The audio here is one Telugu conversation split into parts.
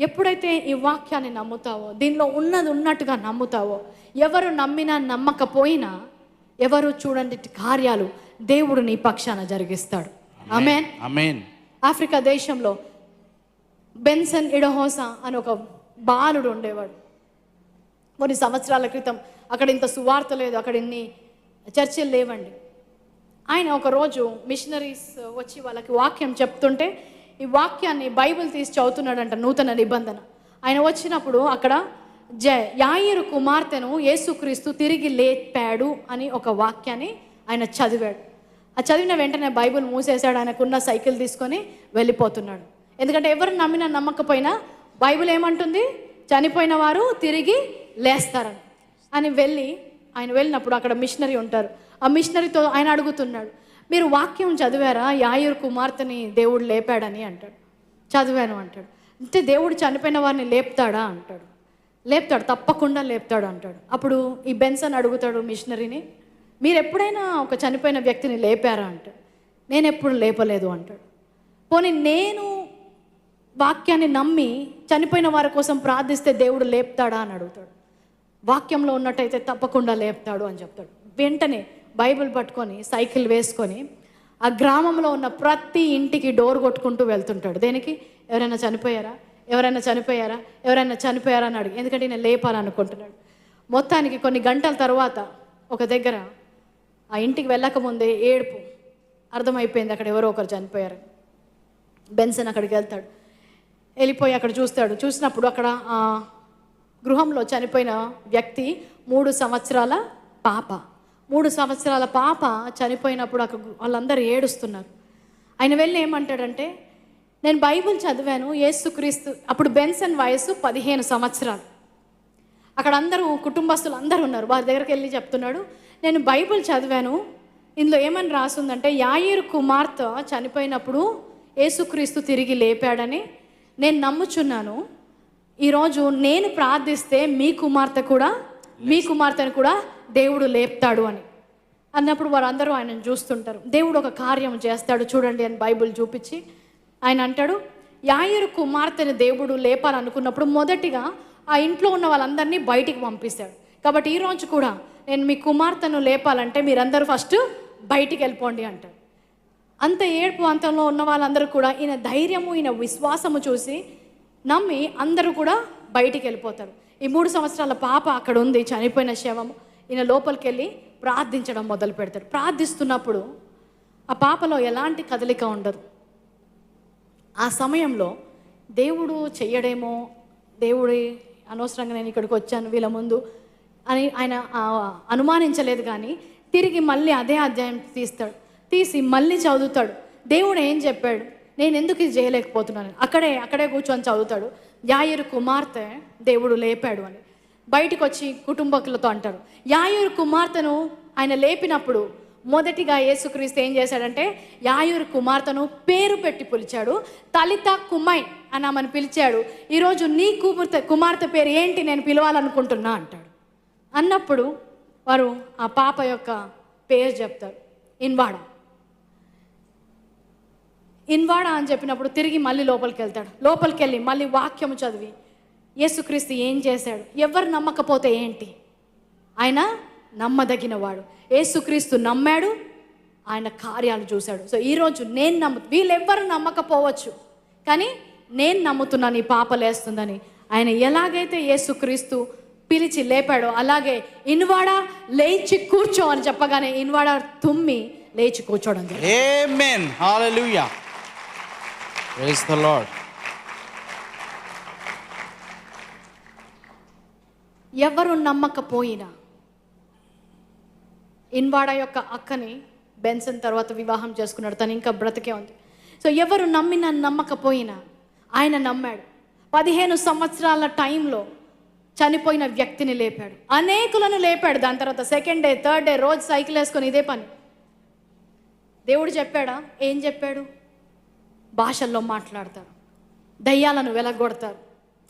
ఎప్పుడైతే ఈ వాక్యాన్ని నమ్ముతావో దీనిలో ఉన్నది ఉన్నట్టుగా నమ్ముతావో ఎవరు నమ్మినా నమ్మకపోయినా ఎవరు చూడండి కార్యాలు దేవుడు నీ పక్షాన జరిగిస్తాడు. ఆమెన్. అమేన్ ఆఫ్రికా దేశంలో బెన్సన్ ఇడహోసా అని ఒక బాలుడు ఉండేవాడు. కొన్ని సంవత్సరాల క్రితం అక్కడ ఇంత సువార్త లేదు అక్కడ ఇన్ని చర్చలు లేవండి. ఆయన ఒకరోజు మిషనరీస్ వచ్చి వాళ్ళకి వాక్యం చెప్తుంటే ఈ వాక్యాన్ని బైబిల్ తీసి చదువుతున్నాడంట నూతన నిబంధన. ఆయన వచ్చినప్పుడు అక్కడ జ యాయిరు కుమార్తెను యేసుక్రీస్తు తిరిగి లేపాడు అని ఒక వాక్యాన్ని ఆయన చదివాడు. ఆ చదివిన వెంటనే బైబిల్ మూసేశాడు ఆయనకున్న సైకిల్ తీసుకొని వెళ్ళిపోతున్నాడు. ఎందుకంటే ఎవరు నమ్మినా నమ్మకపోయినా బైబిల్ ఏమంటుంది? చనిపోయిన వారు తిరిగి లేస్తారని. అని వెళ్ళి ఆయన వెళ్ళినప్పుడు అక్కడ మిషనరీ ఉంటారు. ఆ మిషనరీతో ఆయన అడుగుతున్నాడు మీరు వాక్యం చదివారా? యాయూర్ కుమార్తెని దేవుడు లేపాడని అంటాడు. చదివాను అంటాడు. అంటే దేవుడు చనిపోయిన వారిని లేపుతాడా అంటాడు. లేపుతాడు తప్పకుండా లేపుతాడు అంటాడు. అప్పుడు ఈ బెన్సన్ అడుగుతాడు మిషనరీని మీరు ఎప్పుడైనా ఒక చనిపోయిన వ్యక్తిని లేపారా? అంటాడు నేను ఎప్పుడు లేపలేదు అంటాడు. పోనీ నేను వాక్యాన్ని నమ్మి చనిపోయిన వారి కోసం ప్రార్థిస్తే దేవుడు లేపుతాడా అని అడుగుతాడు. వాక్యంలో ఉన్నట్టయితే తప్పకుండా లేపుతాడు అని చెప్తాడు. వెంటనే బైబిల్ పట్టుకొని సైకిల్ వేసుకొని ఆ గ్రామంలో ఉన్న ప్రతి ఇంటికి డోర్ కొట్టుకుంటూ వెళ్తుంటాడు. దేనికి? ఎవరైనా చనిపోయారా? ఎవరైనా చనిపోయారా? ఎవరైనా చనిపోయారా అని అడిగి ఎందుకంటే నేను లేపాలనుకుంటున్నాడు. మొత్తానికి కొన్ని గంటల తర్వాత ఒక దగ్గర ఆ ఇంటికి వెళ్ళకముందే ఏడుపు అర్థమైపోయింది అక్కడ ఎవరో ఒకరు చనిపోయారు. బెన్సన్ అక్కడికి వెళ్తాడు. వెళ్ళిపోయి అక్కడ చూస్తాడు. చూసినప్పుడు అక్కడ గృహంలో చనిపోయిన వ్యక్తి మూడు సంవత్సరాల పాప. మూడు సంవత్సరాల పాప చనిపోయినప్పుడు అక్కడ వాళ్ళందరూ ఏడుస్తున్నారు. ఆయన వెళ్ళి ఏమంటాడంటే నేను బైబిల్ చదివాను యేసుక్రీస్తు అప్పుడు బెన్సన్ వయసు పదిహేను సంవత్సరాలు. అక్కడ అందరూ కుటుంబస్తులు అందరూ ఉన్నారు. వారి దగ్గరికి వెళ్ళి చెప్తున్నాడు నేను బైబిల్ చదివాను ఇందులో ఏమని రాసిందంటే యాయిరు కుమార్తె చనిపోయినప్పుడు యేసుక్రీస్తు తిరిగి లేపాడని నేను నమ్ముచున్నాను. ఈరోజు నేను ప్రార్థిస్తే మీ కుమార్తె కూడా మీ కుమార్తెను కూడా దేవుడు లేపుతాడు అని. అన్నప్పుడు వారందరూ ఆయనను చూస్తుంటారు. దేవుడు ఒక కార్యం చేస్తాడు చూడండి అని బైబిల్ చూపించి ఆయన అంటాడు యాయరు కుమార్తెను దేవుడు లేపాలనుకున్నప్పుడు మొదటిగా ఆ ఇంట్లో ఉన్న వాళ్ళందరినీ బయటికి పంపిస్తాడు. కాబట్టి ఈ రోజు కూడా నేను మీ కుమార్తెను లేపాలంటే మీరందరూ ఫస్ట్ బయటికి వెళ్ళిపోండి అంటాడు. అంత ఏడుపు అంతంలో ఉన్న వాళ్ళందరూ కూడా ఈయన ధైర్యము ఈయన విశ్వాసము చూసి నమ్మి అందరూ కూడా బయటికి వెళ్ళిపోతారు. ఈ మూడు సంవత్సరాల పాప అక్కడ ఉంది చనిపోయిన శవము. ఈయన లోపలికి వెళ్ళి ప్రార్థించడం మొదలు పెడతాడు. ప్రార్థిస్తున్నప్పుడు ఆ పాపలో ఎలాంటి కదలిక ఉండదు. ఆ సమయంలో దేవుడు చెయ్యడేమో దేవుడి అనవసరంగా నేను ఇక్కడికి వచ్చాను వీళ్ళ ముందు అని ఆయన అనుమానించలేదు కానీ తిరిగి మళ్ళీ అదే అధ్యాయం తీస్తాడు. తీసి మళ్ళీ చదువుతాడు. దేవుడు ఏం చెప్పాడు? నేను ఎందుకు ఇది చేయలేకపోతున్నాను? అక్కడే అక్కడే కూర్చొని చదువుతాడు. యాయరు కుమార్తె దేవుడు లేపాడు అని. బయటకు వచ్చి కుటుంబకులతో అంటారు. యాయూరు కుమార్తెను ఆయన లేపినప్పుడు మొదటిగా యేసుక్రీస్తు ఏం చేశాడంటే యాయూరు కుమార్తెను పేరు పెట్టి పిలిచాడు. తలిత కుమై అని ఆమెను పిలిచాడు. ఈరోజు నీ కుమార్తె కుమార్తె పేరు ఏంటి నేను పిలవాలనుకుంటున్నా అంటాడు. అన్నప్పుడు వారు ఆ పాప యొక్క పేరు చెప్తారు. ఇన్వాడ. ఇన్వాడ అని చెప్పినప్పుడు తిరిగి మళ్ళీ లోపలికి వెళ్తాడు. లోపలికి వెళ్ళి మళ్ళీ వాక్యము చదివి యేసుక్రీస్తు ఏం చేశాడు? ఎవరు నమ్మకపోతే ఏంటి? ఆయన నమ్మదగినవాడు. యేసుక్రీస్తు నమ్మాడు ఆయన కార్యాలు చూశాడు. సో ఈరోజు నేను నమ్ము వీళ్ళెవ్వరు నమ్మకపోవచ్చు కానీ నేను నమ్ముతున్నాను ఈ పాప లేస్తుందని ఆయన ఎలాగైతే యేసుక్రీస్తు పిలిచి లేపాడో అలాగే ఇన్వాడ లేచి కూర్చో అని చెప్పగానే ఇన్వాడ తుమ్మి లేచి కూర్చోడం జరిగింది. ఎవరు నమ్మకపోయినా ఇన్వాడ యొక్క అక్కని బెన్సన్ తర్వాత వివాహం చేసుకున్నాడు. తను ఇంకా బ్రతికే ఉంది. సో ఎవరు నమ్మినా నమ్మకపోయినా ఆయన నమ్మాడు. పదిహేను సంవత్సరాల టైంలో చనిపోయిన వ్యక్తిని లేపాడు. అనేకులను లేపాడు. దాని తర్వాత సెకండ్ డే థర్డ్ డే రోజు సైకిల్ వేసుకొని ఇదే పని. దేవుడు చెప్పాడా? ఏం చెప్పాడు? భాషల్లో మాట్లాడతారు. దయ్యాలను వెలగొడతారు.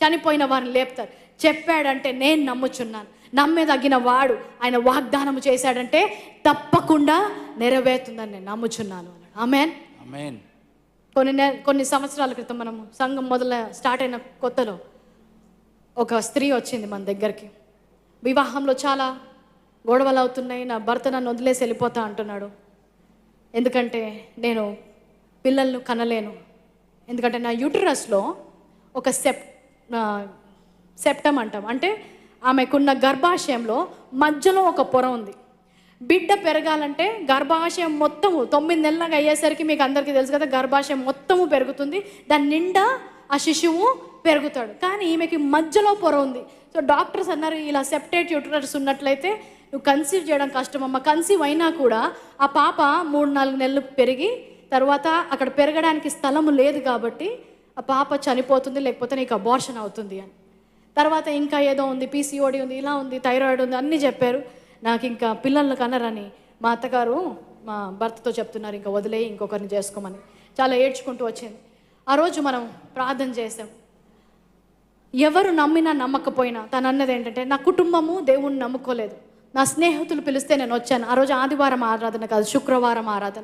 చనిపోయిన వారిని లేపుతారు. చెప్పాడంటే నేను నమ్ముచున్నాను. నమ్మేదగిన వాడు ఆయన వాగ్దానం చేశాడంటే తప్పకుండా నెరవేరుతుందని నేను నమ్ముచున్నాను అన్నాడు. ఆమెన్? Amen. కొన్ని కొన్ని సంవత్సరాల క్రితం మనం సంఘం మొదల స్టార్ట్ అయిన కొత్తలో ఒక స్త్రీ వచ్చింది మన దగ్గరికి. వివాహంలో చాలా గొడవలు అవుతున్నాయి నా భర్త నన్ను వదిలేసి వెళ్ళిపోతా అంటున్నాడు. ఎందుకంటే నేను పిల్లలను కనలేను. ఎందుకంటే నా యూటరస్లో ఒక సెప్ సెప్టమ్ అంటాం. అంటే ఆమెకున్న గర్భాశయంలో మధ్యలో ఒక పొర ఉంది. బిడ్డ పెరగాలంటే గర్భాశయం మొత్తము తొమ్మిది నెలలకు అయ్యేసరికి మీకు అందరికీ తెలుసు కదా గర్భాశయం మొత్తము పెరుగుతుంది. దాని నిండా ఆ శిశువు పెరుగుతాడు. కానీ ఈమెకి మధ్యలో పొర ఉంది. సో డాక్టర్స్ అన్నారు ఇలా సెప్టేట్ యూటరస్ ఉన్నట్లయితే నువ్వు కన్సీవ్ చేయడం కష్టమమ్మ. కన్సీవ్ అయినా కూడా ఆ పాప మూడు నాలుగు నెలలు పెరిగి తర్వాత అక్కడ పెరగడానికి స్థలము లేదు కాబట్టి ఆ పాప చనిపోతుంది లేకపోతే నీకు అబార్షన్ అవుతుంది అని. తర్వాత ఇంకా ఏదో ఉంది పీసీఓడి ఉంది ఇలా ఉంది థైరాయిడ్ ఉంది అన్నీ చెప్పారు. నాకు ఇంకా పిల్లలను కనరని మా అత్తగారు మా భర్తతో చెప్తున్నారు ఇంకా వదిలేయి ఇంకొకరిని చేసుకోమని. చాలా ఏడ్చుకుంటూ వచ్చింది. ఆ రోజు మనం ప్రార్థన చేసాం ఎవరు నమ్మినా నమ్మకపోయినా తను అన్నది ఏంటంటే నా కుటుంబము దేవుణ్ణి నమ్ముకోలేదు. నా స్నేహితులు పిలిస్తే నేను వచ్చాను. ఆ రోజు ఆదివారం ఆరాధన కాదు శుక్రవారం ఆరాధన.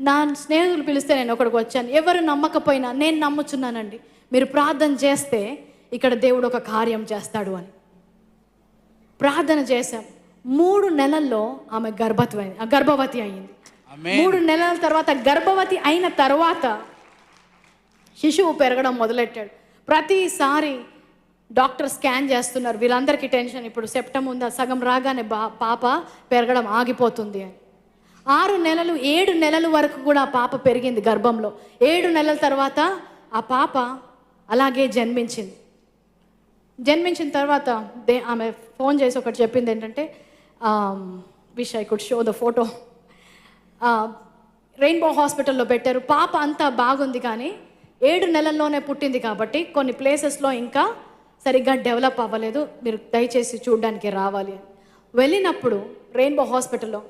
నా స్నేహితులు పిలిస్తే నేను ఒకడికి వచ్చాను. ఎవరు నమ్మకపోయినా నేను నమ్ముచున్నానండి. మీరు ప్రార్థన చేస్తే ఇక్కడ దేవుడు ఒక కార్యం చేస్తాడు అని. ప్రార్థన చేశాం. మూడు నెలల్లో ఆమె గర్భవతి అయింది గర్భవతి అయింది. మూడు నెలల తర్వాత గర్భవతి అయిన తర్వాత శిశువు పెరగడం మొదలెట్టాడు. ప్రతిసారి డాక్టర్ స్కాన్ చేస్తున్నారు. వీళ్ళందరికీ టెన్షన్. ఇప్పుడు సెప్టమ్ ఉందా? సగం రాగానే బా పాప పెరగడం ఆగిపోతుంది అని. ఆరు నెలలు ఏడు నెలల వరకు కూడా ఆ పాప పెరిగింది గర్భంలో. ఏడు నెలల తర్వాత ఆ పాప అలాగే జన్మించింది. జన్మించిన తర్వాత దే ఆమె ఫోన్ చేసి ఒకటి చెప్పింది ఏంటంటే wish I could show the photo rainbow హాస్పిటల్లో పెట్టారు. పాప అంతా బాగుంది కానీ ఏడు నెలల్లోనే పుట్టింది కాబట్టి కొన్ని ప్లేసెస్లో ఇంకా సరిగ్గా డెవలప్ అవ్వలేదు. మీరు దయచేసి చూడడానికి రావాలి అని. వెళ్ళినప్పుడు రెయిన్బో హాస్పిటల్లో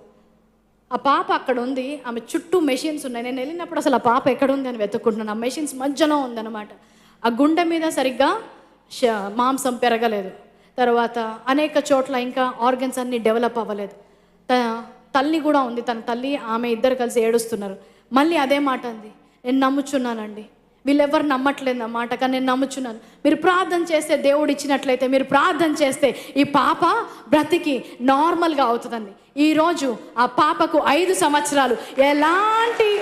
ఆ పాప అక్కడ ఉంది. ఆమె చుట్టూ మెషిన్స్ ఉన్నాయి. నేను వెళ్ళినప్పుడు అసలు ఆ పాప ఎక్కడ ఉంది అని వెతుక్కుంటున్నాను. ఆ మెషిన్స్ మధ్యలో ఉందన్నమాట. ఆ గుండె మీద సరిగ్గా మాంసం పెరగలేదు. తర్వాత అనేక చోట్ల ఇంకా ఆర్గన్స్ అన్నీ డెవలప్ అవ్వలేదు. త తల్లి కూడా ఉంది. తన తల్లి ఆమె ఇద్దరు కలిసి ఏడుస్తున్నారు. మళ్ళీ అదే మాట అంది. నేను నమ్ముచున్నానండి. వీళ్ళెవ్వరు నమ్మట్లేదు ఆ మాట కానీ నేను నమ్ముచున్నాను. మీరు ప్రార్థన చేస్తే దేవుడు ఇచ్చినట్లయితే మీరు ప్రార్థన చేస్తే ఈ పాప బ్రతికి నార్మల్గా అవుతుందండి. ఈరోజు ఆ పాపకు ఐదు సంవత్సరాలు. ఎలాంటి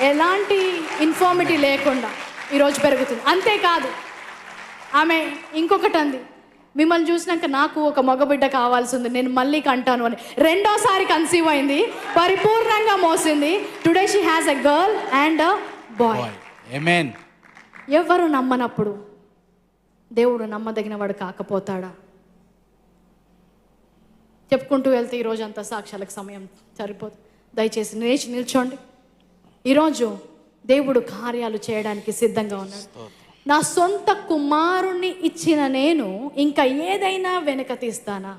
ఎలాంటి ఇన్ఫార్మిటీ లేకుండా ఈరోజు పెరుగుతుంది. అంతేకాదు ఆమె ఇంకొకటి అంది మిమ్మల్ని చూసినాక నాకు ఒక మగబిడ్డ కావాల్సి ఉంది నేను మళ్ళీ కంటాను అని. రెండోసారి కన్సీవ్ అయింది పరిపూర్ణంగా మోసింది. Today she has a girl and a boy. ఎవరు నమ్మనప్పుడు దేవుడు నమ్మదగిన వాడు కాకపోతాడా? చెప్పుకుంటూ వెళ్తే ఈరోజు అంత సాక్ష్యాలకు సమయం సరిపోదు. దయచేసి లేచి నిల్చోండి. ఈరోజు దేవుడు కార్యాలు చేయడానికి సిద్ధంగా ఉన్నాడు. నా సొంత కుమారుణ్ణి ఇచ్చిన నేను ఇంకా ఏదైనా వెనక తీస్తానా?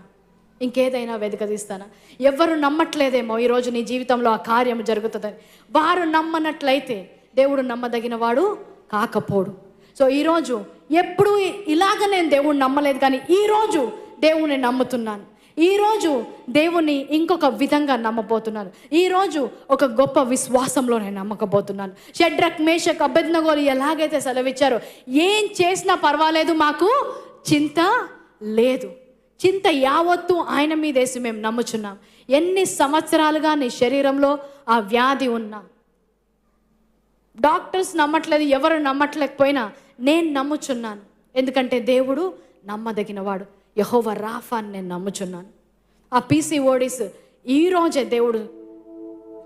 ఇంకేదైనా వెనుక తీస్తానా? ఎవరు నమ్మట్లేదేమో ఈరోజు నీ జీవితంలో ఆ కార్యం జరుగుతుందని. వారు నమ్మనట్లయితే దేవుడు నమ్మదగిన వాడు కాకపోడు. సో ఈరోజు ఎప్పుడు ఇలాగ నేను దేవుణ్ణి నమ్మలేదు కానీ ఈరోజు దేవుణ్ణి నమ్ముతున్నాను. ఈరోజు దేవుని ఇంకొక విధంగా నమ్మబోతున్నాను. ఈరోజు ఒక గొప్ప విశ్వాసంలో నేను నమ్మకబోతున్నాను. షడ్రక్ మేషక్ అభ్యర్థనగోలు ఎలాగైతే సెలవిచ్చారో ఏం చేసినా పర్వాలేదు మాకు చింత లేదు. చింత యావత్తు ఆయన మీదేసి మేము నమ్ముచున్నాం. ఎన్ని సంవత్సరాలుగా నీ శరీరంలో ఆ వ్యాధి ఉన్నా. డాక్టర్స్ నమ్మట్లేదు ఎవరు నమ్మట్లేకపోయినా నేను నమ్ముచున్నాను. ఎందుకంటే దేవుడు నమ్మదగినవాడు. యహోవ రాఫా అని నేను నమ్ముచున్నాను. ఆ పీసీఓడిస్ ఈ రోజే దేవుడు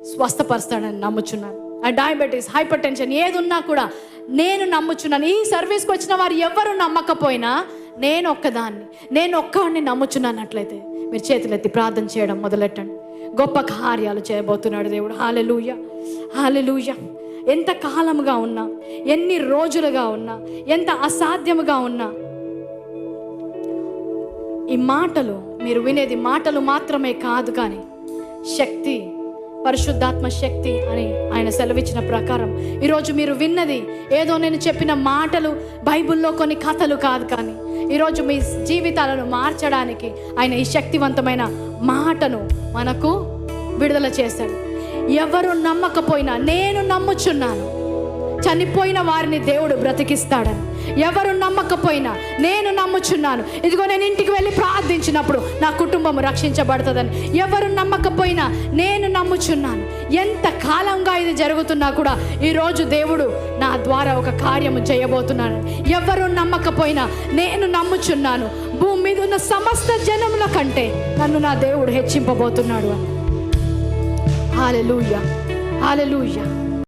స్వస్థపరుస్తాడని నమ్ముచున్నాను. ఆ డయాబెటీస్ హైపర్ టెన్షన్ ఏది ఉన్నా కూడా నేను నమ్ముచున్నాను. ఈ సర్వీస్కి వచ్చిన వారు ఎవరు నమ్మకపోయినా నేను ఒక్కదాన్ని నేను ఒక్కడిని నమ్ముచున్నానట్లయితే మీరు చేతులెత్తి ప్రార్థన చేయడం మొదలెట్టండి. గొప్ప కార్యాలు చేయబోతున్నాడు దేవుడు. హాలెలూయ హాలెలూయ ఎంత కాలముగా ఉన్నా ఎన్ని రోజులుగా ఉన్నా ఎంత అసాధ్యముగా ఉన్నా ఈ మాటలు మీరు వినేది మాటలు మాత్రమే కాదు కానీ శక్తి పరిశుద్ధాత్మ శక్తి అని ఆయన సెలవిచ్చిన ప్రకారం ఈరోజు మీరు విన్నది ఏదో నేను చెప్పిన మాటలు బైబిల్లో కొన్ని కథలు కాదు కానీ ఈరోజు మీ జీవితాలను మార్చడానికి ఆయన ఈ శక్తివంతమైన మాటను మనకు విడుదల చేశాడు. ఎవరు నమ్మకపోయినా నేను నమ్ముచున్నాను. చనిపోయిన వారిని దేవుడు బ్రతికిస్తాడని. ఎవరు నమ్మకపోయినా నేను నమ్ముచున్నాను. ఇదిగో నేను ఇంటికి వెళ్ళి ప్రార్థించినప్పుడు నా కుటుంబం రక్షించబడుతుందని. ఎవరు నమ్మకపోయినా నేను నమ్ముచున్నాను. ఎంత కాలంగా ఇది జరుగుతున్నా కూడా ఈరోజు దేవుడు నా ద్వారా ఒక కార్యము చేయబోతున్నాను ఎవరు నమ్మకపోయినా నేను నమ్ముచున్నాను. భూమి మీద ఉన్న సమస్త జనముల కంటే నన్ను నా దేవుడు హెచ్చింపబోతున్నాడు అని. Hallelujah hallelujah